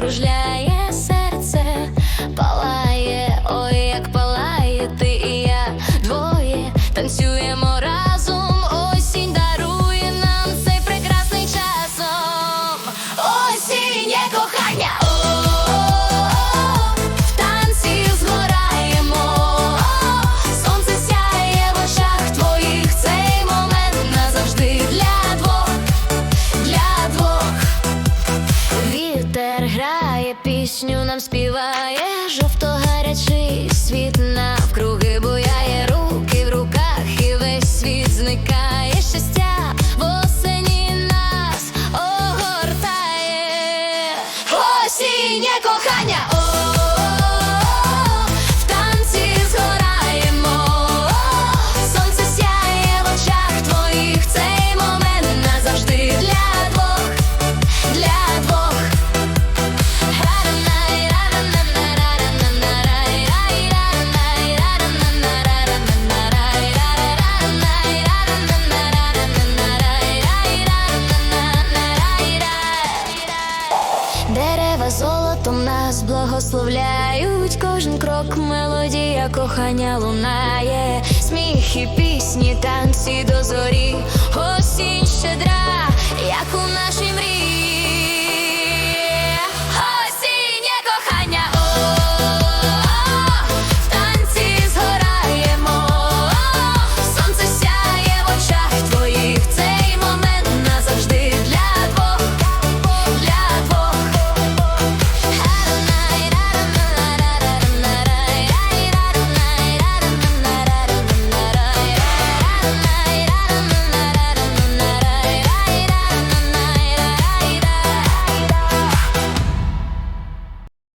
кружляє серце, палає, ой, як палає ти і я двоє танцюємо. пісню нам співає. Нас благословляють, кожен крок мелодія кохання лунає, сміх і пісні, танці до зорі, осінь